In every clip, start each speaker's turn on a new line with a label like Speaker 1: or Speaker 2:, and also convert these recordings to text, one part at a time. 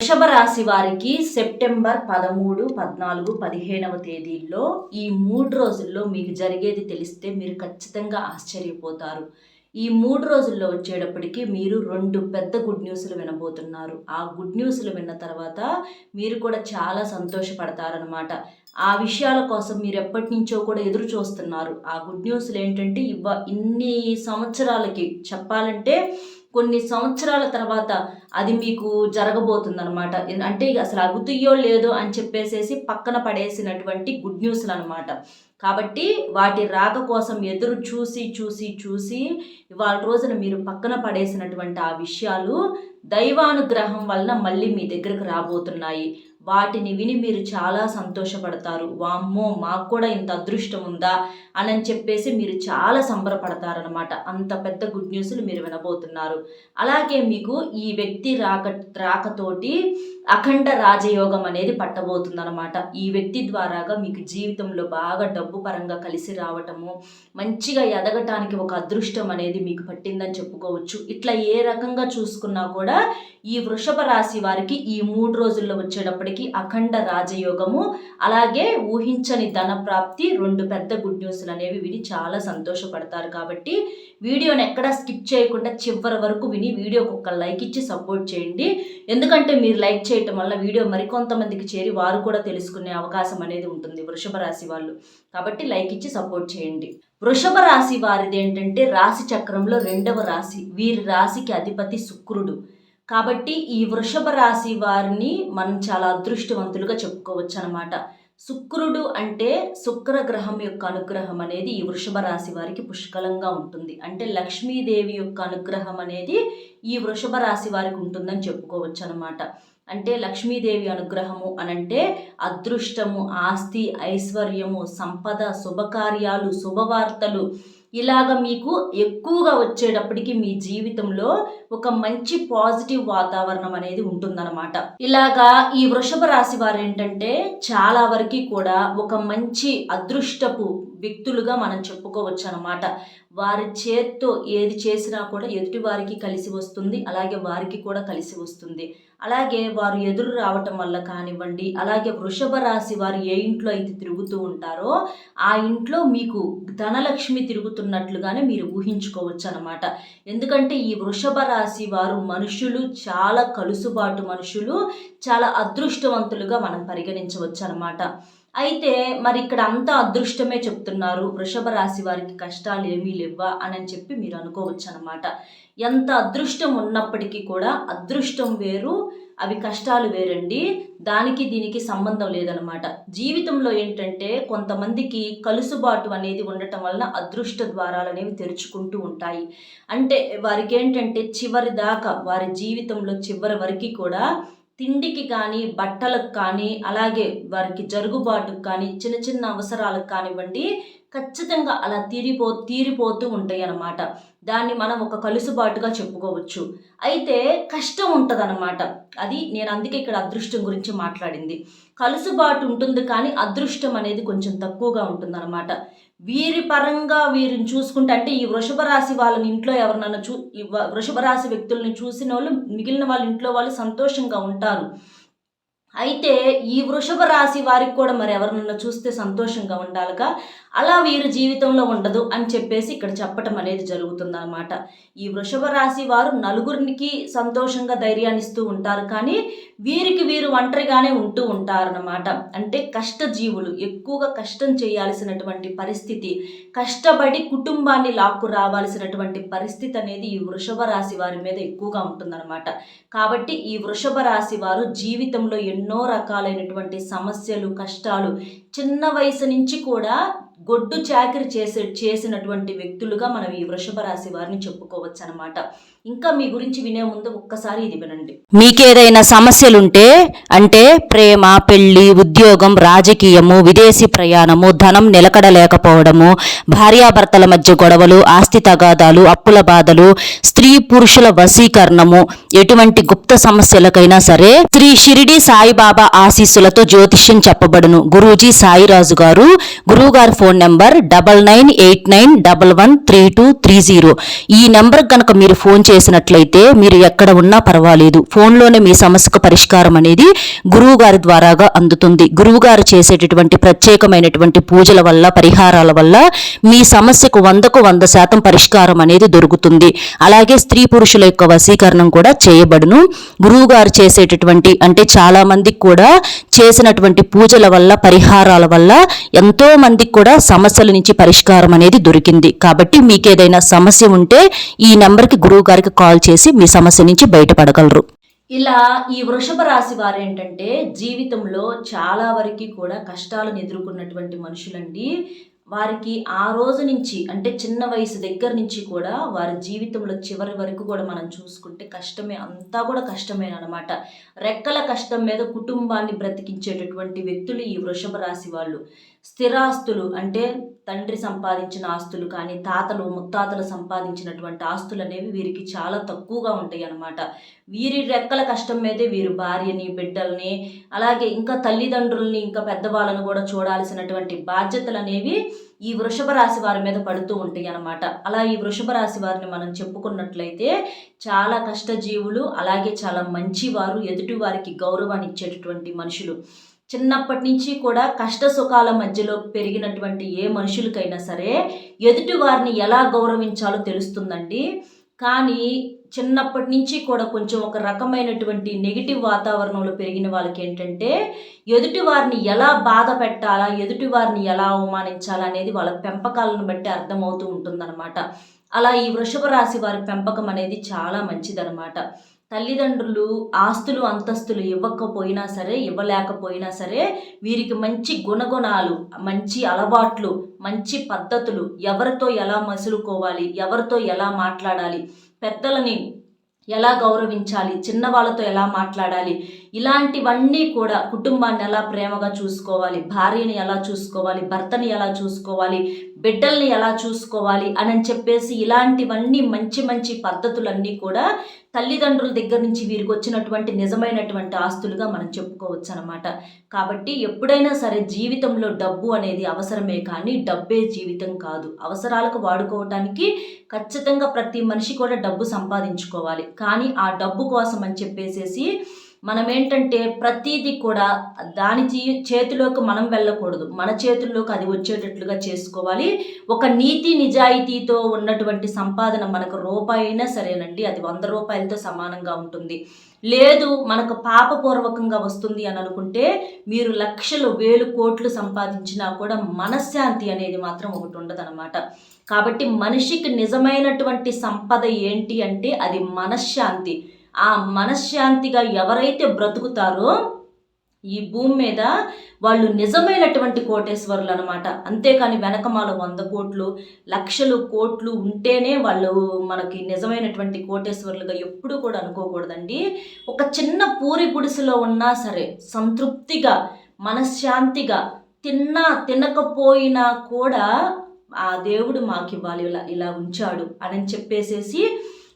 Speaker 1: వృషభ రాశి వారికి సెప్టెంబర్ పదమూడు పద్నాలుగు పదిహేనవ తేదీల్లో ఈ మూడు రోజుల్లో మీకు జరిగేది తెలిస్తే మీరు ఖచ్చితంగా ఆశ్చర్యపోతారు. ఈ మూడు రోజుల్లో వచ్చేటప్పటికి మీరు రెండు పెద్ద గుడ్ న్యూస్లు వినబోతున్నారు. ఆ గుడ్ న్యూస్లు విన్న తర్వాత మీరు కూడా చాలా సంతోషపడతారనమాట ఆ విషయాల కోసం మీరు ఎప్పటి నుంచో కూడా ఎదురు చూస్తున్నారు. ఆ గుడ్ న్యూస్లు ఏంటంటే ఇవ్వ ఇన్ని సంవత్సరాలకి చెప్పాలంటే కొన్ని సంవత్సరాల తర్వాత అది మీకు జరగబోతుందనమాట అంటే అసలు అగుతుయ్యో లేదో అని చెప్పేసేసి పక్కన పడేసినటువంటి గుడ్ న్యూస్లు అనమాట కాబట్టి వాటి రాక కోసం ఎదురు చూసి చూసి చూసి ఇవాళ రోజున మీరు పక్కన పడేసినటువంటి ఆ విషయాలు దైవానుగ్రహం వలన మళ్ళీ మీ దగ్గరకు రాబోతున్నాయి. వాటిని విని మీరు చాలా సంతోషపడతారు. వామ్మో మాకు కూడా ఇంత అదృష్టం ఉందా? అని చెప్పేసి మీరు చాలా సంబరపడతారనమాట అంత పెద్ద గుడ్ న్యూస్లు మీరు వినబోతున్నారు. అలాగే మీకు ఈ వ్యక్తి రాక రాకతోటి అఖండ రాజయోగం అనేది పట్టబోతుందన్నమాట. ఈ వ్యక్తి ద్వారాగా మీకు జీవితంలో బాగా డబ్బు పరంగా కలిసి రావటము మంచిగా ఎదగటానికి ఒక అదృష్టం అనేది మీకు పట్టిందని చెప్పుకోవచ్చు. ఇట్లా ఏ రకంగా చూసుకున్నా కూడా ఈ వృషభ రాశి వారికి ఈ మూడు రోజుల్లో వచ్చేటప్పటికి అఖండ రాజయోగము అలాగే ఊహించని ధన ప్రాప్తి రెండు పెద్ద గుడ్ న్యూస్లు అనేవి విని చాలా సంతోషపడతారు. కాబట్టి వీడియోని ఎక్కడా స్కిప్ చేయకుండా చివరి వరకు విని వీడియోకి ఒక లైక్ ఇచ్చి సపోర్ట్ చేయండి. ఎందుకంటే మీరు లైక్ చేయటం వల్ల వీడియో మరికొంతమందికి చేరి వారు కూడా తెలుసుకునే అవకాశం అనేది ఉంటుంది వృషభ రాశి వాళ్ళు. కాబట్టి లైక్ ఇచ్చి సపోర్ట్ చేయండి. వృషభ రాశి వారిది ఏంటంటే రాశి చక్రంలో రెండవ రాశి. వీరి రాశికి అధిపతి శుక్రుడు. కాబట్టి ఈ వృషభ రాశి వారిని మనం చాలా అదృష్టవంతులుగా చెప్పుకోవచ్చు అనమాట శుక్రుడు అంటే శుక్ర గ్రహం యొక్క అనుగ్రహం అనేది ఈ వృషభ రాశి వారికి పుష్కలంగా ఉంటుంది. అంటే లక్ష్మీదేవి యొక్క అనుగ్రహం అనేది ఈ వృషభ రాశి వారికి ఉంటుందని చెప్పుకోవచ్చు అనమాట అంటే లక్ష్మీదేవి అనుగ్రహము అనంటే అదృష్టము ఆస్తి ఐశ్వర్యము సంపద శుభకార్యాలు శుభవార్తలు ఇలాగ మీకు ఎక్కువగా వచ్చేటప్పటికి మీ జీవితంలో ఒక మంచి పాజిటివ్ వాతావరణం అనేది ఉంటుందన్నమాట. ఇలాగా ఈ వృషభ రాశి వారు ఏంటంటే చాలా వరకు కూడా ఒక మంచి అదృష్టపు వ్యక్తులుగా మనం చెప్పుకోవచ్చు అనమాట వారి చేత్తో ఏది చేసినా కూడా ఎదుటి వారికి కలిసి వస్తుంది అలాగే వారికి కూడా కలిసి వస్తుంది. అలాగే వారు ఎదురు రావటం వల్ల కానివ్వండి అలాగే వృషభ రాశి వారు ఏ ఇంట్లో అయితే తిరుగుతూ ఉంటారో ఆ ఇంట్లో మీకు ధనలక్ష్మి తిరుగుతున్నట్లుగానే మీరు ఊహించుకోవచ్చు అనమాట ఎందుకంటే ఈ వృషభ రాశి వారు మనుషులు చాలా కలుసుబాటు మనుషులు చాలా అదృష్టవంతులుగా మనం పరిగణించవచ్చు అనమాట అయితే మరి ఇక్కడ అంతా అదృష్టమే చెప్తున్నారు. వృషభ రాశి వారికి కష్టాలు ఏమీ లేవా అని చెప్పి మీరు అనుకోవచ్చు అనమాట ఎంత అదృష్టం ఉన్నప్పటికీ కూడా అదృష్టం వేరు అవి కష్టాలు వేరండి. దానికి దీనికి సంబంధం లేదనమాట. జీవితంలో ఏంటంటే కొంతమందికి కలుసుబాటు అనేది ఉండటం వలన అదృష్ట ద్వారాలు అనేవి తెరుచుకుంటూ ఉంటాయి. అంటే వారికి ఏంటంటే చివరి దాకా వారి జీవితంలో చివరి వరకు కూడా తిండికి కానీ బట్టలకు కానీ అలాగే వారికి జరుగుబాటుకు కానీ చిన్న చిన్న అవసరాలకు కానివ్వండి ఖచ్చితంగా అలా తీరిపో తీరిపోతూ ఉంటాయి అన్నమాట దాన్ని మనం ఒక కలుసుబాటుగా చెప్పుకోవచ్చు. అయితే కష్టం ఉంటుంది అది నేను అందుకే ఇక్కడ అదృష్టం గురించి మాట్లాడింది. కలుసుబాటు ఉంటుంది కానీ అదృష్టం అనేది కొంచెం తక్కువగా ఉంటుందన్నమాట. వీరి పరంగా వీరిని చూసుకుంటే అంటే ఈ వృషభ రాశి వాళ్ళని ఇంట్లో ఎవరినైనా చూ వృషభ రాశి వ్యక్తులను చూసిన వాళ్ళు మిగిలిన వాళ్ళ ఇంట్లో వాళ్ళు సంతోషంగా ఉంటారు. అయితే ఈ వృషభ రాశి వారికి కూడా మరి ఎవరినన్నా చూస్తే సంతోషంగా ఉండాలిగా అలా వీరి జీవితంలో ఉండదు అని చెప్పేసి ఇక్కడ చెప్పటం అనేది జరుగుతుందన్నమాట. ఈ వృషభ రాశి వారు నలుగురికి సంతోషంగా ధైర్యాన్ని ఇస్తూ ఉంటారు కానీ వీరికి వీరు ఒంటరిగానే ఉంటూ ఉంటారనమాట అంటే కష్టజీవులు ఎక్కువగా కష్టం చేయాల్సినటువంటి పరిస్థితి కష్టపడి కుటుంబాన్ని లాక్కు రావాల్సినటువంటి పరిస్థితి అనేది ఈ వృషభ రాశి వారి మీద ఎక్కువగా ఉంటుందన్నమాట. కాబట్టి ఈ వృషభ రాశి వారు జీవితంలో ఎన్నో ఎన్నో రకాలైనటువంటి సమస్యలు కష్టాలు చిన్న వయసు నుంచి కూడా గొడ్డు చాకరి చేసే చేసినటువంటి వ్యక్తులుగా మనం ఈ వృషభ రాశి వారిని చెప్పుకోవచ్చు అనమాట ఇంకా మీ గురించి వినే ముందు ఒక్కసారి ఇది వినండి.
Speaker 2: మీకేదైనా సమస్యలుంటే అంటే ప్రేమ పెళ్ళి ఉద్యోగం రాజకీయము విదేశీ ప్రయాణము ధనం నిలకడలేకపోవడము భార్యాభర్తల మధ్య గొడవలు ఆస్తి తగాదాలు అప్పుల బాధలు స్త్రీ పురుషుల వశీకరణము ఎటువంటి గుప్త సమస్యలకైనా సరే శ్రీ షిరిడి సాయిబాబా ఆశీస్సులతో జ్యోతిష్యం చెప్పబడును. గురూజీ సాయిరాజు గారు గురువుగారు phone number double nine eight nine double one three two three zero. ఈ నెంబర్ కనుక మీరు ఫోన్ చేసినట్లయితే మీరు ఎక్కడ ఉన్నా పర్వాలేదు. ఫోన్లోనే మీ సమస్యకు పరిష్కారం అనేది గురువు గారి ద్వారాగా అందుతుంది. గురువు గారు చేసేటటువంటి ప్రత్యేకమైనటువంటి పూజల వల్ల పరిహారాల వల్ల మీ సమస్యకు వందకు వంద శాతం పరిష్కారం అనేది దొరుకుతుంది. అలాగే స్త్రీ పురుషుల యొక్క వశీకరణం కూడా చేయబడును. గురువు గారు చేసేటటువంటి అంటే చాలా మందికి కూడా చేసినటువంటి పూజల వల్ల పరిహారాల వల్ల ఎంతో మందికి కూడా సమస్యల నుంచి పరిష్కారం అనేది దొరికింది. కాబట్టి మీకు ఏదైనా సమస్య ఉంటే ఈ నెంబర్కి గురువు గారికి కాల్ చేసి మీ సమస్య నుంచి బయటపడగలరు.
Speaker 1: ఇలా ఈ వృషభ రాశి వారు ఏంటంటే జీవితంలో చాలా వరకు కూడా కష్టాలను ఎదుర్కొన్నటువంటి మనుషులండి. వారికి ఆ రోజు నుంచి అంటే చిన్న వయసు దగ్గర నుంచి కూడా వారి జీవితంలో చివరి వరకు కూడా మనం చూసుకుంటే కష్టమే అంతా కూడా కష్టమేనమాట రెక్కల కష్టం మీద కుటుంబాన్ని బ్రతికించేటటువంటి వ్యక్తులు ఈ వృషభ రాశి వాళ్ళు. స్థిరాస్తులు అంటే తండ్రి సంపాదించిన ఆస్తులు కానీ తాతలు ముత్తాతలు సంపాదించినటువంటి ఆస్తులు అనేవి వీరికి చాలా తక్కువగా ఉంటాయి అన్నమాట. వీరి రెక్కల కష్టం మీదే వీరు భార్యని బిడ్డల్ని అలాగే ఇంకా తల్లిదండ్రుల్ని ఇంకా పెద్దవాళ్ళను కూడా చూడాల్సినటువంటి బాధ్యతలు అనేవి ఈ వృషభ రాశి వారి మీద పడుతూ ఉంటాయి అన్నమాట. అలా ఈ వృషభ రాశి వారిని మనం చెప్పుకున్నట్లయితే చాలా కష్టజీవులు అలాగే చాలా మంచివారు ఎదుటి వారికి గౌరవాన్ని ఇచ్చేటటువంటి మనుషులు. చిన్నప్పటి నుంచి కూడా కష్ట సుఖాల మధ్యలో పెరిగినటువంటి ఏ మనుషులకైనా సరే ఎదుటి వారిని ఎలా గౌరవించాలో తెలుస్తుందండి. కానీ చిన్నప్పటి నుంచి కూడా కొంచెం ఒక రకమైనటువంటి నెగిటివ్ వాతావరణంలో పెరిగిన వాళ్ళకి ఏంటంటే ఎదుటి వారిని ఎలా బాధ పెట్టాలా ఎదుటి వారిని ఎలా అవమానించాలా అనేది వాళ్ళ పెంపకాలను బట్టి అర్థమవుతూ ఉంటుందన్నమాట. అలా ఈ వృషభ రాశి వారి పెంపకం అనేది చాలా మంచిదన్నమాట. తల్లిదండ్రులు ఆస్తులు అంతస్తులు ఇవ్వకపోయినా సరే ఇవ్వలేకపోయినా సరే వీరికి మంచి గుణగుణాలు మంచి అలవాట్లు మంచి పద్ధతులు ఎవరితో ఎలా మసులుకోవాలి ఎవరితో ఎలా మాట్లాడాలి పెద్దలని ఎలా గౌరవించాలి చిన్నవాళ్ళతో ఎలా మాట్లాడాలి ఇలాంటివన్నీ కూడా కుటుంబాన్ని ఎలా ప్రేమగా చూసుకోవాలి భార్యని ఎలా చూసుకోవాలి భర్తని ఎలా చూసుకోవాలి బిడ్డల్ని ఎలా చూసుకోవాలి అని చెప్పేసి ఇలాంటివన్నీ మంచి మంచి పద్ధతులన్నీ కూడా తల్లిదండ్రుల దగ్గర నుంచి వీరికి వచ్చినటువంటి నిజమైనటువంటి ఆస్తులుగా మనం చెప్పుకోవచ్చు అనమాట కాబట్టి ఎప్పుడైనా సరే జీవితంలో డబ్బు అనేది అవసరమే కానీ డబ్బే జీవితం కాదు. అవసరాలకు వాడుకోవటానికి ఖచ్చితంగా ప్రతి మనిషి కూడా డబ్బు సంపాదించుకోవాలి. కానీ ఆ డబ్బు కోసం అని చెప్పేసేసి మనం ఏంటంటే ప్రతిదీ కూడా దాని చేతిలోకి మనం వెళ్ళకూడదు. మన చేతుల్లోకి అది వచ్చేటట్లుగా చేసుకోవాలి. ఒక నీతి నిజాయితీతో ఉన్నటువంటి సంపాదన మనకు రూపాయి అయినా సరేనండి. అది వంద రూపాయలతో సమానంగా ఉంటుంది. లేదు మనకు పాపపూర్వకంగా వస్తుంది అని అనుకుంటే మీరు లక్షలు వేలు కోట్లు సంపాదించినా కూడా మనశ్శాంతి అనేది మాత్రం ఒకటి ఉండదన్నమాట. కాబట్టి మనిషికి నిజమైనటువంటి సంపద ఏంటి అంటే అది మనశ్శాంతి. ఆ మనశ్శాంతిగా ఎవరైతే బ్రతుకుతారో ఈ భూమి మీద వాళ్ళు నిజమైనటువంటి కోటేశ్వరులు అనమాట అంతేకాని వెనకమాల వంద కోట్లు లక్షలు కోట్లు ఉంటేనే వాళ్ళు మనకి నిజమైనటువంటి కోటేశ్వరులుగా ఎప్పుడూ కూడా అనుకోకూడదండి. ఒక చిన్న పూరి గుడిసెలో ఉన్నా సరే సంతృప్తిగా మనశ్శాంతిగా తిన్నా తినకపోయినా కూడా ఆ దేవుడు మాకు ఇవ్వాలి ఇలా ఇలా ఉంచాడు అని చెప్పేసేసి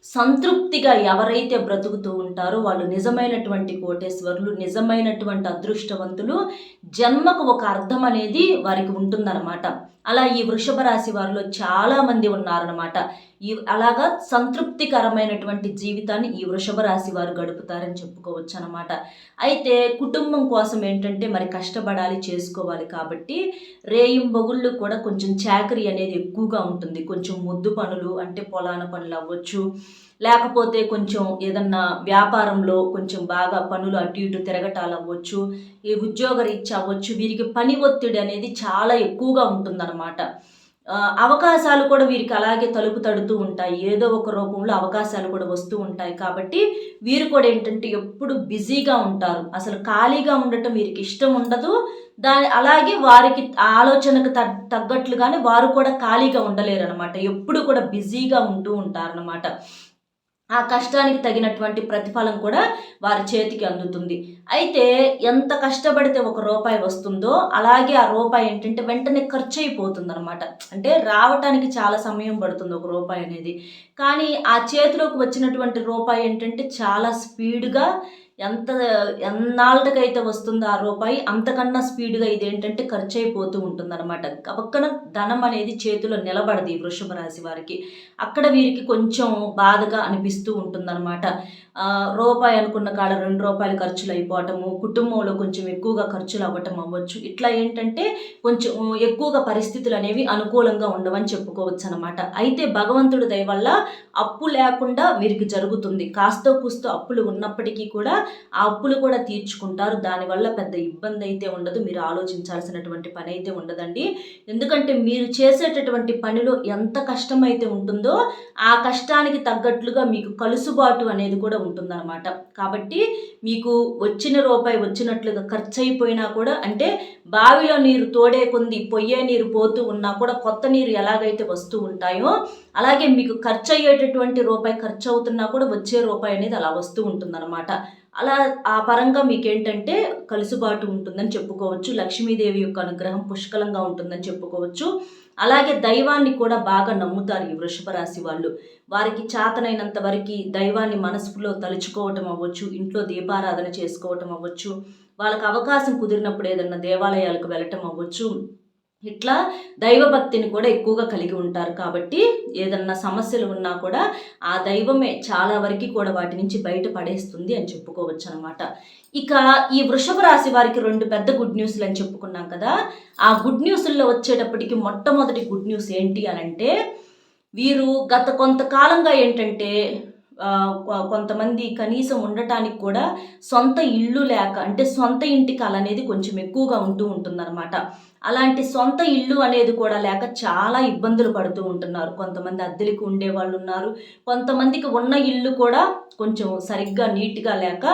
Speaker 1: సంతృప్తిగా ఎవరైతే బ్రతుకుతూ ఉంటారో వాళ్ళు నిజమైనటువంటి కోటేశ్వరులు నిజమైనటువంటి అదృష్టవంతులు జన్మకు ఒక అర్థం అనేది వారికి ఉంటుందన్నమాట. అలా ఈ వృషభ రాశి వారిలో చాలామంది ఉన్నారనమాట ఈ అలాగా సంతృప్తికరమైనటువంటి జీవితాన్ని ఈ వృషభ రాశి వారు గడుపుతారని చెప్పుకోవచ్చు అనమాట అయితే కుటుంబం కోసం ఏంటంటే మరి కష్టపడాలి చేసుకోవాలి కాబట్టి రేయింబొగుళ్ళు కూడా కొంచెం చాకరీ అనేది ఎక్కువగా ఉంటుంది. కొంచెం ముద్దు పనులు అంటే పొలాన పనులు అవ్వచ్చు లేకపోతే కొంచెం ఏదన్నా వ్యాపారంలో కొంచెం బాగా పనులు అటు ఇటు తిరగటాలు అవ్వచ్చు ఈ ఉద్యోగ రీత్యా అవ్వచ్చు వీరికి పని ఒత్తిడి అనేది చాలా ఎక్కువగా ఉంటుందన్నమాట. అవకాశాలు కూడా వీరికి అలాగే తలుపు తడుతూ ఉంటాయి. ఏదో ఒక రూపంలో అవకాశాలు కూడా వస్తూ ఉంటాయి. కాబట్టి వీరు కూడా ఏంటంటే ఎప్పుడు బిజీగా ఉంటారు. అసలు ఖాళీగా ఉండటం వీరికి ఇష్టం ఉండదు. దాని అలాగే వారికి ఆలోచనకు తగ్ తగ్గట్లుగానే వారు కూడా ఖాళీగా ఉండలేరు అనమాట ఎప్పుడు కూడా బిజీగా ఉంటూ ఉంటారనమాట ఆ కష్టానికి తగినటువంటి ప్రతిఫలం కూడా వారి చేతికి అందుతుంది. అయితే ఎంత కష్టపడితే ఒక రూపాయి వస్తుందో అలాగే ఆ రూపాయి ఏంటంటే వెంటనే ఖర్చు అయిపోతుంది అనమాట అంటే రావటానికి చాలా సమయం పడుతుంది ఒక రూపాయి అనేది. కానీ ఆ చేతిలోకి వచ్చినటువంటి రూపాయి ఏంటంటే చాలా స్పీడ్గా ఎంత ఎన్నాళ్ళకైతే వస్తుందో ఆ రూపాయి అంతకన్నా స్పీడ్గా ఇదేంటంటే ఖర్చు అయిపోతూ ఉంటుందన్నమాట పక్కన ధనం అనేది చేతిలో నిలబడదు ఈ వృషభ రాశి వారికి. అక్కడ వీరికి కొంచెం బాధగా అనిపిస్తూ ఉంటుందన్నమాట. రూపాయి అనుకున్న కాడ రెండు రూపాయలు ఖర్చులు అయిపోవటము కుటుంబంలో కొంచెం ఎక్కువగా ఖర్చులు అవ్వటం అవ్వచ్చు. ఇట్లా ఏంటంటే కొంచెం ఎక్కువగా పరిస్థితులు అనేవి అనుకూలంగా ఉండవని చెప్పుకోవచ్చు అనమాట అయితే భగవంతుడి దయ వల్ల అప్పు లేకుండా వీరికి జరుగుతుంది. కాస్తో కూస్తో అప్పులు ఉన్నప్పటికీ కూడా ఆ అప్పులు కూడా తీర్చుకుంటారు. దానివల్ల పెద్ద ఇబ్బంది అయితే ఉండదు. మీరు ఆలోచించాల్సినటువంటి పని అయితే ఉండదండి. ఎందుకంటే మీరు చేసేటటువంటి పనిలో ఎంత కష్టం అయితే ఉంటుందో ఆ కష్టానికి తగ్గట్లుగా మీకు కలుసుబాటు అనేది కూడా ఉంటుందన్నమాట. కాబట్టి మీకు వచ్చిన రూపాయి వచ్చినట్లుగా ఖర్చు అయిపోయినా కూడా అంటే బావిలో నీరు తోడే కొంది పొయ్యే నీరు పోతూ ఉన్నా కూడా కొత్త నీరు ఎలాగైతే వస్తూ ఉంటాయో అలాగే మీకు ఖర్చు అయ్యేటటువంటి రూపాయి ఖర్చు అవుతున్నా కూడా వచ్చే రూపాయి అనేది అలా వస్తూ ఉంటుందన్నమాట. అలా ఆ పరంగా మీకు ఏంటంటే కలుసుబాటు ఉంటుందని చెప్పుకోవచ్చు. లక్ష్మీదేవి యొక్క అనుగ్రహం పుష్కలంగా ఉంటుందని చెప్పుకోవచ్చు. అలాగే దైవాన్ని కూడా బాగా నమ్ముతారు ఈ వృషభ రాశి వాళ్ళు. వారికి చేతనైనంత వరకు దైవాన్ని మనసులో తలుచుకోవటం అవ్వచ్చు ఇంట్లో దీపారాధన చేసుకోవటం అవ్వచ్చు వాళ్ళకి అవకాశం కుదిరినప్పుడు ఏదన్నా దేవాలయాలకు వెళ్ళటం అవ్వచ్చు. ఇట్లా దైవభక్తిని కూడా ఎక్కువగా కలిగి ఉంటారు కాబట్టి ఏదన్నా సమస్యలు ఉన్నా కూడా ఆ దైవమే చాలా వరకు కూడా వాటి నుంచి బయట పడేస్తుంది అని చెప్పుకోవచ్చు అనమాట ఇక ఈ వృషభ రాశి వారికి రెండు పెద్ద గుడ్ న్యూస్లు అని చెప్పుకున్నాం కదా. ఆ గుడ్ న్యూస్ల్లో వచ్చేటప్పటికి మొట్టమొదటి గుడ్ న్యూస్ ఏంటి అని అంటే వీరు గత కొంతకాలంగా ఏంటంటే కొంతమంది కనీసం ఉండటానికి కూడా సొంత ఇల్లు లేక అంటే సొంత ఇంటి కళ అనేది కొంచెం ఎక్కువగా ఉంటూ ఉంటుందన్నమాట. అలాంటి సొంత ఇల్లు అనేది కూడా లేక చాలా ఇబ్బందులు పడుతూ ఉంటున్నారు. కొంతమంది అద్దెలకు ఉండే వాళ్ళు ఉన్నారు. కొంతమందికి ఉన్న ఇల్లు కూడా కొంచెం సరిగ్గా నీట్గా లేక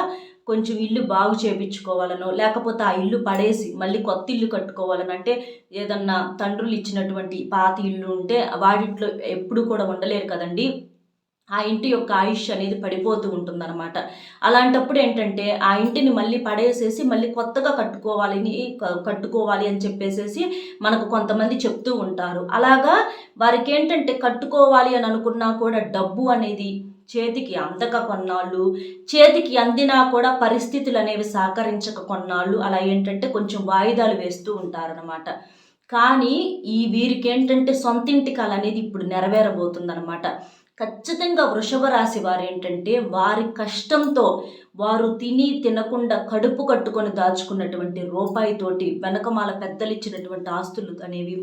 Speaker 1: కొంచెం ఇల్లు బాగు చేపించుకోవాలనో లేకపోతే ఆ ఇల్లు పడేసి మళ్ళీ కొత్త ఇల్లు కట్టుకోవాలని అంటే ఏదన్నా తండ్రులు ఇచ్చినటువంటి పాత ఇల్లు ఉంటే వాటిట్లో ఎప్పుడు కూడా ఉండలేరు కదండి. ఆ ఇంటి యొక్క ఆయుష్ అనేది పడిపోతూ ఉంటుందన్నమాట. అలాంటప్పుడు ఏంటంటే ఆ ఇంటిని మళ్ళీ పడేసేసి మళ్ళీ కొత్తగా కట్టుకోవాలని కట్టుకోవాలి అని చెప్పేసేసి మనకు కొంతమంది చెప్తూ ఉంటారు. అలాగా వారికి ఏంటంటే కట్టుకోవాలి అని అనుకున్నా కూడా డబ్బు అనేది చేతికి అందక కొన్నాళ్ళు చేతికి అందినా కూడా పరిస్థితులు అనేవి సహకరించక కొన్నాళ్ళు అలా ఏంటంటే కొంచెం వాయిదాలు వేస్తూ ఉంటారనమాట కానీ ఈ వీరికి ఏంటంటే సొంతింటి కళ అనేది ఇప్పుడు నెరవేరబోతుందన్నమాట. ఖచ్చితంగా వృషభ రాశి వారు ఏంటంటే వారి కష్టంతో వారు తిని తినకుండా కడుపు కట్టుకొని దాచుకున్నటువంటి రూపాయితోటి వెనకమాల పెద్దలు ఇచ్చినటువంటి ఆస్తులు అనేవి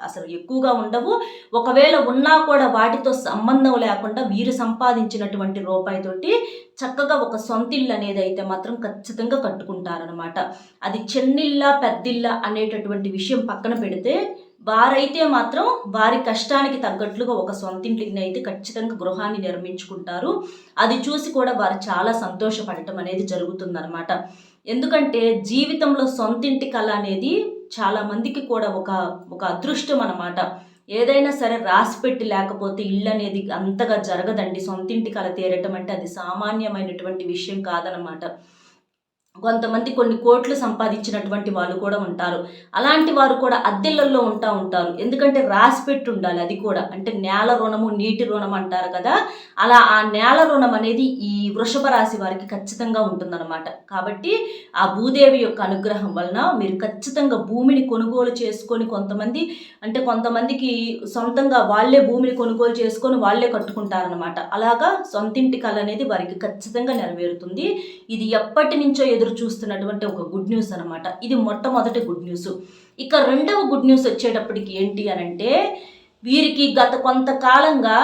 Speaker 1: అసలు ఎక్కువగా ఉండవు. ఒకవేళ ఉన్నా కూడా వాటితో సంబంధం లేకుండా వీరు సంపాదించినటువంటి రూపాయితోటి చక్కగా ఒక సొంతిల్లు అనేది అయితే మాత్రం ఖచ్చితంగా కట్టుకుంటారనమాట అది చిన్నిల్లా పెద్దిల్లా అనేటటువంటి విషయం పక్కన పెడితే వారైతే మాత్రం వారి కష్టానికి తగ్గట్లుగా ఒక సొంతింటిని అయితే ఖచ్చితంగా గృహాన్ని నిర్మించుకుంటారు. అది చూసి కూడా వారు చాలా సంతోషపడటం అనేది జరుగుతుందన్నమాట. ఎందుకంటే జీవితంలో సొంతింటి కళ అనేది చాలా మందికి కూడా ఒక ఒక అదృష్టం అనమాట ఏదైనా సరే రాసి పెట్టి లేకపోతే ఇల్లు అనేది అంతగా జరగదండి. సొంతింటి కళ తీరటం అంటే అది సామాన్యమైనటువంటి విషయం కాదనమాట కొంతమంది కొన్ని కోట్లు సంపాదించినటువంటి వాళ్ళు కూడా ఉంటారు. అలాంటి వారు కూడా అద్దెళ్ళల్లో ఉంటా ఉంటారు. ఎందుకంటే రాసి పెట్టి ఉండాలి అది కూడా. అంటే నేల రుణము నీటి రుణం అంటారు కదా. అలా ఆ నేల రుణం అనేది ఈ వృషభ రాశి వారికి ఖచ్చితంగా ఉంటుందన్నమాట. కాబట్టి ఆ భూదేవి యొక్క అనుగ్రహం వలన మీరు ఖచ్చితంగా భూమిని కొనుగోలు చేసుకొని కొంతమంది అంటే కొంతమందికి సొంతంగా వాళ్ళే భూమిని కొనుగోలు చేసుకొని వాళ్ళే కట్టుకుంటారనమాట అలాగా సొంతింటి కళ అనేది వారికి ఖచ్చితంగా నెరవేరుతుంది. ఇది ఎప్పటి నుంచో ఎదురు చూస్తున్నటువంటి ఒక గుడ్ న్యూస్ అనమాట ఇది మొట్టమొదటి గుడ్ న్యూస్ ఇక రెండవ గుడ్ న్యూస్ వచ్చేటప్పటికి ఏంటి అని అంటే వీరికి గత కొంతకాలంగా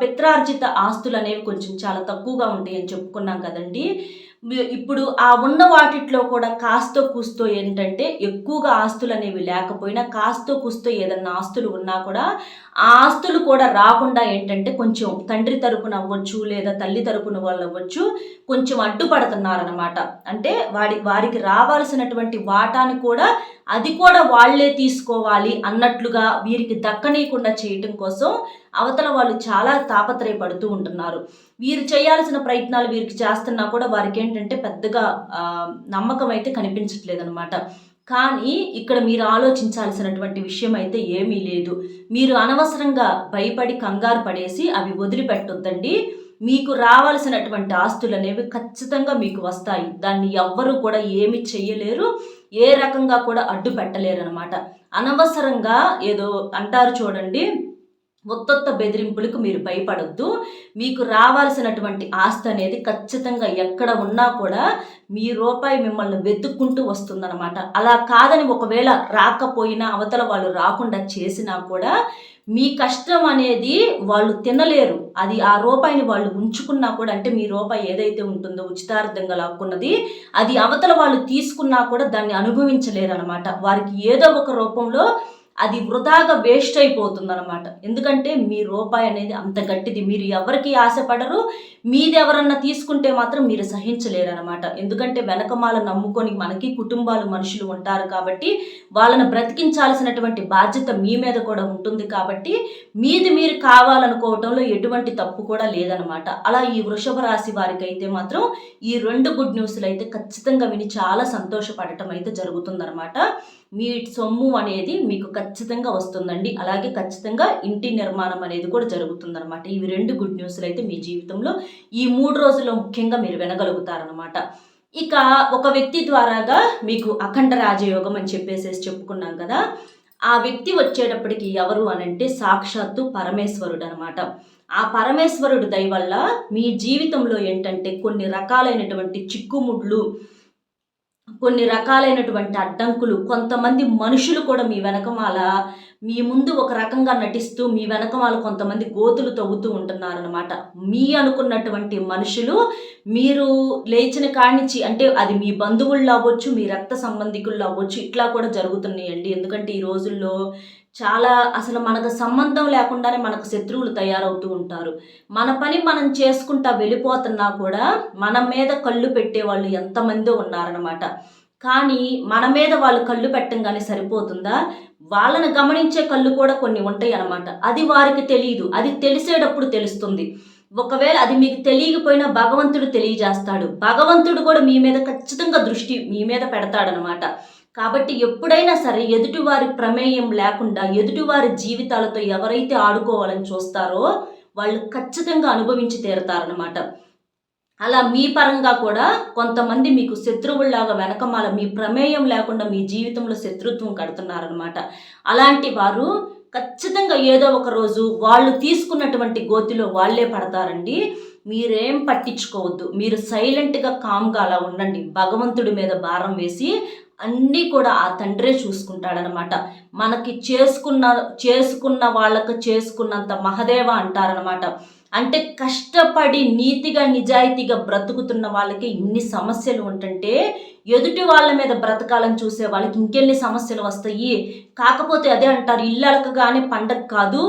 Speaker 1: పిత్రార్జిత ఆస్తులు అనేవి కొంచెం చాలా తక్కువగా ఉంటాయి అని చెప్పుకున్నాం కదండి. ఇప్పుడు ఆ ఉన్న వాటిట్లో కూడా కాస్తో కూస్తో ఏంటంటే ఎక్కువగా ఆస్తులు అనేవి లేకపోయినా కాస్తో కూస్తో ఏదన్నా ఆస్తులు ఉన్నా కూడా ఆ ఆస్తులు కూడా రాకుండా ఏంటంటే కొంచెం తండ్రి తరపున అవ్వచ్చు లేదా తల్లి తరపున వాళ్ళు అవ్వచ్చు కొంచెం అడ్డుపడుతున్నారనమాట అంటే వాడి వారికి రావాల్సినటువంటి వాటాని కూడా అది కూడా వాళ్ళే తీసుకోవాలి అన్నట్లుగా వీరికి దక్కనీయకుండా చేయటం కోసం అవతల వాళ్ళు చాలా తాపత్రయపడుతూ ఉంటున్నారు. వీరు చేయాల్సిన ప్రయత్నాలు వీరికి చేస్తున్నా కూడా వారికి ఏంటంటే పెద్దగా నమ్మకం అయితే కనిపించట్లేదనమాట కానీ ఇక్కడ మీరు ఆలోచించాల్సినటువంటి విషయం అయితే ఏమీ లేదు. మీరు అనవసరంగా భయపడి కంగారు పడేసి అవి వదిలిపెట్టొద్దండి. మీకు రావాల్సినటువంటి ఆస్తులు అనేవి ఖచ్చితంగా మీకు వస్తాయి. దాన్ని ఎవ్వరూ కూడా ఏమి చెయ్యలేరు. ఏ రకంగా కూడా అడ్డు పెట్టలేరు అనమాట అనవసరంగా ఏదో అంటారు చూడండి ఒత్తొత్త బెదిరింపులకు మీరు భయపడొద్దు. మీకు రావాల్సినటువంటి ఆస్తి అనేది ఖచ్చితంగా ఎక్కడ ఉన్నా కూడా మీ రూపాయి మిమ్మల్ని వెతుక్కుంటూ వస్తుందన్నమాట. అలా కాదని ఒకవేళ రాకపోయినా అవతల వాళ్ళు రాకుండా చేసినా కూడా మీ కష్టం అనేది వాళ్ళు తినలేరు. అది ఆ రూపాయిని వాళ్ళు ఉంచుకున్నా కూడా అంటే మీ రూపాయి ఏదైతే ఉంటుందో ఉచితార్థంగా లాక్కున్నది అది అవతల వాళ్ళు తీసుకున్నా కూడా దాన్ని అనుభవించలేరు అనమాట వారికి ఏదో ఒక రూపంలో అది వృధాగా వేస్ట్ అయిపోతుంది అనమాట ఎందుకంటే మీ రూపాయి అనేది అంత గట్టిది. మీరు ఎవరికి ఆశపడరు మీది ఎవరన్నా తీసుకుంటే మాత్రం మీరు సహించలేరు అనమాట ఎందుకంటే వెనకమాల నమ్ముకొని మనకి కుటుంబాలు మనుషులు ఉంటారు కాబట్టి వాళ్ళని బ్రతికించాల్సినటువంటి బాధ్యత మీ మీద కూడా ఉంటుంది కాబట్టి మీది మీరు కావాలనుకోవటంలో ఎటువంటి తప్పు కూడా లేదనమాట అలా ఈ వృషభ రాశి వారికి అయితే మాత్రం ఈ రెండు గుడ్ న్యూస్లు అయితే ఖచ్చితంగా విని చాలా సంతోషపడటం అయితే జరుగుతుందనమాట మీ సొమ్ము అనేది మీకు ఖచ్చితంగా వస్తుందండి. అలాగే ఖచ్చితంగా ఇంటి నిర్మాణం అనేది కూడా జరుగుతుందన్నమాట. ఇవి రెండు గుడ్ న్యూస్లు అయితే మీ జీవితంలో ఈ మూడు రోజుల్లో ముఖ్యంగా మీరు వినగలుగుతారనమాట ఇక ఒక వ్యక్తి ద్వారాగా మీకు అఖండ రాజయోగం అని చెప్పేసేసి చెప్పుకున్నాం కదా ఆ వ్యక్తి వచ్చేటప్పటికి ఎవరు అనంటే సాక్షాత్తు పరమేశ్వరుడు అనమాట ఆ పరమేశ్వరుడు దయ వల్ల మీ జీవితంలో ఏంటంటే కొన్ని రకాలైనటువంటి చిక్కుముడ్లు కొన్ని రకాలైనటువంటి అడ్డంకులు కొంతమంది మనుషులు కూడా మీ వెనకమాల మీ ముందు ఒక రకంగా నటిస్తూ మీ వెనకమాల కొంతమంది గోతులు తవ్వుతూ ఉంటున్నారనమాట మీ అనుకున్నటువంటి మనుషులు మీరు లేచిన కానించి అంటే అది మీ బంధువుల్లో అవ్వచ్చు మీ రక్త సంబంధికుల్లో అవ్వచ్చు ఇట్లా కూడా జరుగుతున్నాయండి. ఎందుకంటే ఈ రోజుల్లో చాలా అసలు మనకు సంబంధం లేకుండానే మనకు శత్రువులు తయారవుతూ ఉంటారు. మన పని మనం చేసుకుంటా వెళ్ళిపోతున్నా కూడా మన మీద కళ్ళు పెట్టే వాళ్ళు ఎంతమందో ఉన్నారనమాట కానీ మన మీద వాళ్ళు కళ్ళు పెట్టంగానే సరిపోతుందా? వాళ్ళని గమనించే కళ్ళు కూడా కొన్ని ఉంటాయి అన్నమాట అది వారికి తెలియదు అది తెలిసేటప్పుడు తెలుస్తుంది. ఒకవేళ అది మీకు తెలియకపోయినా భగవంతుడు తెలియజేస్తాడు. భగవంతుడు కూడా మీ మీద ఖచ్చితంగా దృష్టి మీ మీద పెడతాడనమాట కాబట్టి ఎప్పుడైనా సరే ఎదుటివారి ప్రమేయం లేకుండా ఎదుటివారి జీవితాలతో ఎవరైతే ఆడుకోవాలని చూస్తారో వాళ్ళు ఖచ్చితంగా అనుభవించి తీరతారనమాట అలా మీ పరంగా కూడా కొంతమంది మీకు శత్రువుల్లాగా వెనకమాల మీ ప్రమేయం లేకుండా మీ జీవితంలో శత్రుత్వం కడుతున్నారనమాట అలాంటి వారు ఖచ్చితంగా ఏదో ఒక రోజు వాళ్ళు తీసుకున్నటువంటి గోతిలో వాళ్ళే పడతారండి. మీరేం పట్టించుకోవద్దు. మీరు సైలెంట్గా కామ్గా అలా ఉండండి. భగవంతుడి మీద భారం వేసి అన్నీ కూడా ఆ తండ్రే చూసుకుంటాడనమాట. మనకి చేసుకున్న చేసుకున్న వాళ్ళకు చేసుకున్నంత మహదేవ అంటారనమాట. అంటే కష్టపడి నీతిగా నిజాయితీగా బ్రతుకుతున్న వాళ్ళకి ఇన్ని సమస్యలు ఉంటుంటే ఎదుటి వాళ్ళ మీద బ్రతకాలని చూసే వాళ్ళకి ఇంకెన్ని సమస్యలు వస్తాయి? కాకపోతే అదే అంటారు ఇల్లు అలకగానే పండగ కాదు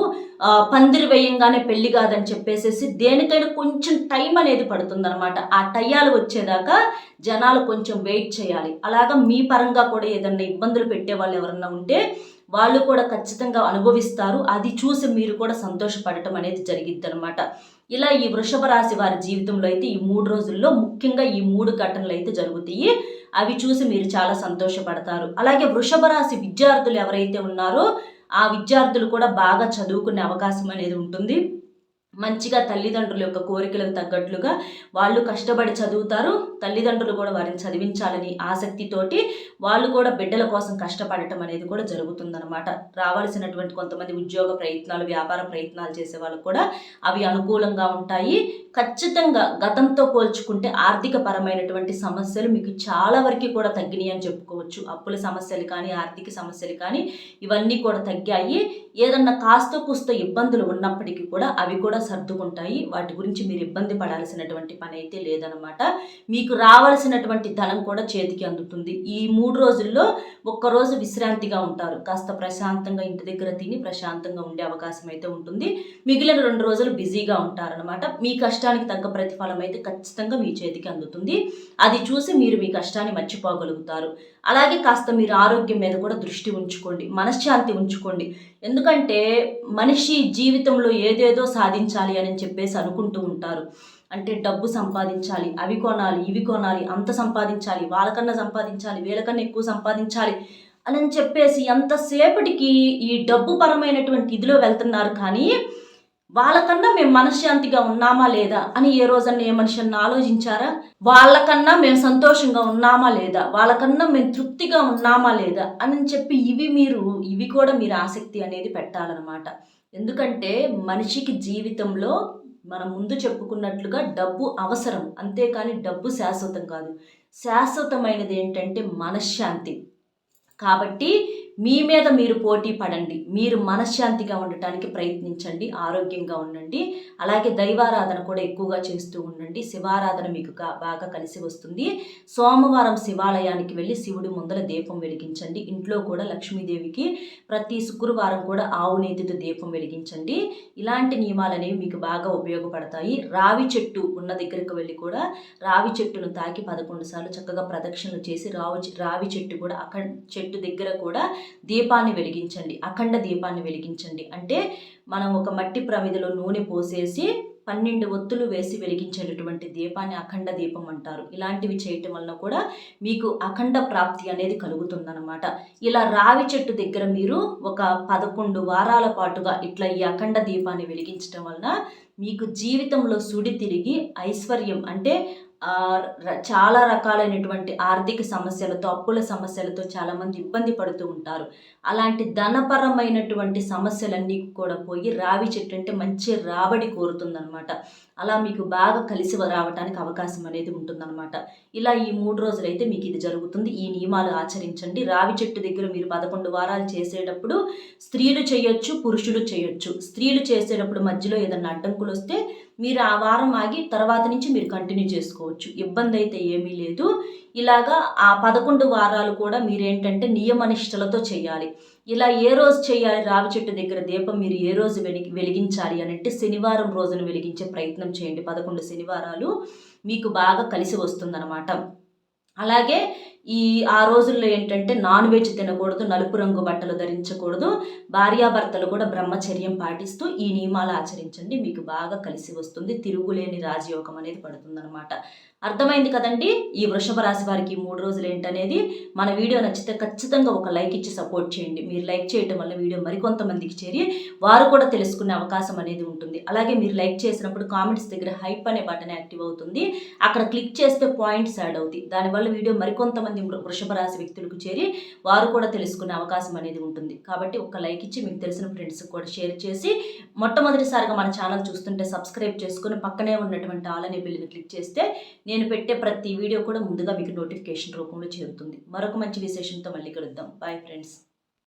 Speaker 1: పందిరి వేయంగానే పెళ్ళి కాదని చెప్పేసేసి దేనికైనా కొంచెం టైం అనేది పడుతుందనమాట ఆ టయాలు వచ్చేదాకా జనాలు కొంచెం వెయిట్ చేయాలి. అలాగా మీ పరంగా కూడా ఏదన్నా ఇబ్బందులు పెట్టే వాళ్ళు ఎవరన్నా ఉంటే వాళ్ళు కూడా ఖచ్చితంగా అనుభవిస్తారు. అది చూసి మీరు కూడా సంతోషపడటం అనేది జరిగిద్ది అనమాట ఇలా ఈ వృషభ రాశి వారి జీవితంలో అయితే ఈ మూడు రోజుల్లో ముఖ్యంగా ఈ మూడు ఘటనలు అయితే జరుగుతాయి. అవి చూసి మీరు చాలా సంతోషపడతారు. అలాగే వృషభ రాశి విద్యార్థులు ఎవరైతే ఉన్నారో ఆ విద్యార్థులు కూడా బాగా చదువుకునే అవకాశం అనేది ఉంటుంది. మంచిగా తల్లిదండ్రుల యొక్క కోరికలకు తగ్గట్లుగా వాళ్ళు కష్టపడి చదువుతారు. తల్లిదండ్రులు కూడా వారిని చదివించాలని ఆసక్తితోటి వాళ్ళు కూడా బిడ్డల కోసం కష్టపడటం అనేది కూడా జరుగుతుందన్నమాట. రావాల్సినటువంటి కొంతమంది ఉద్యోగ ప్రయత్నాలు వ్యాపార ప్రయత్నాలు చేసే వాళ్ళకు కూడా అవి అనుకూలంగా ఉంటాయి. ఖచ్చితంగా గతంతో పోల్చుకుంటే ఆర్థిక పరమైనటువంటి సమస్యలు మీకు చాలా వరకు కూడా తగ్గినాయి అని చెప్పుకోవచ్చు. అప్పుల సమస్యలు కానీ ఆర్థిక సమస్యలు కానీ ఇవన్నీ కూడా తగ్గాయి. ఏదన్నా కాస్త కూస్త ఇబ్బందులు ఉన్నప్పటికీ కూడా అవి కూడా సర్దుకుంటాయి. వాటి గురించి మీరు ఇబ్బంది పడాల్సినటువంటి పని అయితే లేదనమాట మీకు రావాల్సినటువంటి ధనం కూడా చేతికి అందుతుంది. ఈ మూడు రోజుల్లో ఒక్కరోజు విశ్రాంతిగా ఉంటారు. కాస్త ప్రశాంతంగా ఇంటి దగ్గర తిని ప్రశాంతంగా ఉండే అవకాశం అయితే ఉంటుంది. మిగిలిన రెండు రోజులు బిజీగా ఉంటారనమాట మీ కష్టానికి తగ్గ ప్రతిఫలం అయితే ఖచ్చితంగా మీ చేతికి అందుతుంది. అది చూసి మీరు మీ కష్టాన్ని మర్చిపోగలుగుతారు. అలాగే కాస్త మీరు ఆరోగ్యం మీద కూడా దృష్టి ఉంచుకోండి. మనశ్శాంతి ఉంచుకోండి. ఎందుకంటే మనిషి జీవితంలో ఏదేదో సాధించాలి అని చెప్పేసి అనుకుంటూ ఉంటారు. అంటే డబ్బు సంపాదించాలి అవి కొనాలి ఇవి కొనాలి అంత సంపాదించాలి వాళ్ళకన్నా సంపాదించాలి వీళ్ళకన్నా ఎక్కువ సంపాదించాలి అని చెప్పేసి ఎంతసేపటికి ఈ డబ్బు పరమైనటువంటి ఇదిలో వెళ్తున్నారు. కానీ వాళ్ళకన్నా మేము మనశ్శాంతిగా ఉన్నామా లేదా అని ఏ రోజన్నా ఏ మనిషి ఆలోచించారా? వాళ్ళకన్నా మేము సంతోషంగా ఉన్నామా లేదా? వాళ్ళకన్నా మేము తృప్తిగా ఉన్నామా లేదా? అని చెప్పి ఇవి మీరు ఇవి కూడా మీరు ఆసక్తి అనేది పెట్టాలన్నమాట. ఎందుకంటే మనిషికి జీవితంలో మనం ముందు చెప్పుకున్నట్లుగా డబ్బు అవసరం. అంతేకాని డబ్బు శాశ్వతం కాదు. శాశ్వతమైనది ఏంటంటే మనశ్శాంతి. కాబట్టి మీ మీద మీరు పోటీ పడండి. మీరు మనశ్శాంతిగా ఉండటానికి ప్రయత్నించండి. ఆరోగ్యంగా ఉండండి. అలాగే దైవారాధన కూడా ఎక్కువగా చేస్తూ ఉండండి. శివారాధన మీకు బాగా కలిసి వస్తుంది. సోమవారం శివాలయానికి వెళ్ళి శివుడి ముందర దీపం వెలిగించండి. ఇంట్లో కూడా లక్ష్మీదేవికి ప్రతి శుక్రవారం కూడా ఆవు నేతితో దీపం వెలిగించండి. ఇలాంటి నియమాలు అనేవి మీకు బాగా ఉపయోగపడతాయి. రావి చెట్టు ఉన్న దగ్గరకు వెళ్ళి కూడా రావి చెట్టును తాకి పదకొండు సార్లు చక్కగా ప్రదక్షిణలు చేసి రావు రావి చెట్టు కూడా అక్కడ చెట్టు దగ్గర కూడా దీపాన్ని వెలిగించండి అఖండ దీపాన్ని వెలిగించండి. అంటే మనం ఒక మట్టి ప్రమిదలో నూనె పోసేసి పన్నెండు ఒత్తులు వేసి వెలిగించేటటువంటి దీపాన్ని అఖండ దీపం అంటారు. ఇలాంటివి చేయటం వలన కూడా మీకు అఖండ ప్రాప్తి అనేది కలుగుతుందన్నమాట. ఇలా రావి చెట్టు దగ్గర మీరు ఒక పదకొండు వారాల పాటుగా ఇట్లా ఈ అఖండ దీపాన్ని వెలిగించడం వలన మీకు జీవితంలో సుడి తిరిగి ఐశ్వర్యం అంటే చాలా రకాలైనటువంటి ఆర్థిక సమస్యలతో అప్పుల సమస్యలతో చాలామంది ఇబ్బంది పడుతూ ఉంటారు. అలాంటి ధనపరమైనటువంటి సమస్యలన్నీ కూడా పోయి రావి చెట్టు అంటే మంచి రాబడి కోరుతుందనమాట అలా మీకు బాగా కలిసి రావడానికి అవకాశం అనేది ఉంటుందన్నమాట. ఇలా ఈ మూడు రోజులైతే మీకు ఇది జరుగుతుంది. ఈ నియమాలు ఆచరించండి. రావి చెట్టు దగ్గర మీరు పదకొండు వారాలు చేసేటప్పుడు స్త్రీలు చేయొచ్చు పురుషులు చేయొచ్చు. స్త్రీలు చేసేటప్పుడు మధ్యలో ఏదన్నా అడ్డంకులు వస్తే మీరు ఆ వారం ఆగి తర్వాత నుంచి మీరు కంటిన్యూ చేసుకోవచ్చు. ఇబ్బంది అయితే ఏమీ లేదు. ఇలాగా ఆ పదకొండు వారాలు కూడా మీరేంటంటే నియమనిష్టలతో చేయాలి. ఇలా ఏ రోజు చేయాలి? రావి చెట్టు దగ్గర దీపం మీరు ఏ రోజు వెలిగి వెలిగించాలి అని అంటే శనివారం రోజున వెలిగించే ప్రయత్నం చేయండి. పదకొండు శనివారాలు మీకు బాగా కలిసి వస్తుందన్నమాట. అలాగే ఈ ఆ రోజుల్లో ఏంటంటే నాన్ వెజ్ తినకూడదు నలుపు రంగు బట్టలు ధరించకూడదు భార్యాభర్తలు కూడా బ్రహ్మచర్యం పాటిస్తూ ఈ నియమాలు ఆచరించండి మీకు బాగా కలిసి వస్తుంది తిరుగులేని రాజయోగం అనేది పడుతుందన్నమాట. అర్థమైంది కదండి? ఈ వృషభ రాశి వారికి మూడు రోజులు ఏంటనేది? మన వీడియో నచ్చితే ఖచ్చితంగా ఒక లైక్ ఇచ్చి సపోర్ట్ చేయండి. మీరు లైక్ చేయడం వల్ల వీడియో మరికొంతమందికి చేరి వారు కూడా తెలుసుకునే అవకాశం అనేది ఉంటుంది. అలాగే మీరు లైక్ చేసినప్పుడు కామెంట్స్ దగ్గర హైప్ అనే బటన్ యాక్టివ్ అవుతుంది. అక్కడ క్లిక్ చేస్తే పాయింట్స్ యాడ్ అవుతాయి. దానివల్ల వీడియో మరికొంతమంది వృషభ రాశి వ్యక్తులకు చేరి వారు కూడా తెలుసుకునే అవకాశం అనేది ఉంటుంది. కాబట్టి ఒక లైక్ ఇచ్చి మీకు తెలిసిన ఫ్రెండ్స్కి కూడా షేర్ చేసి మొట్టమొదటిసారిగా మన ఛానల్ చూస్తుంటే సబ్స్క్రైబ్ చేసుకుని పక్కనే ఉన్నటువంటి ఆల్ అనే బిల్లుని క్లిక్ చేస్తే నేను పెట్టే ప్రతి వీడియో కూడా ముందుగా మీకు నోటిఫికేషన్ రూపంలో చేరుతుంది. మరొక మంచి విశేషంతో మళ్ళీ కలుద్దాం. Bye friends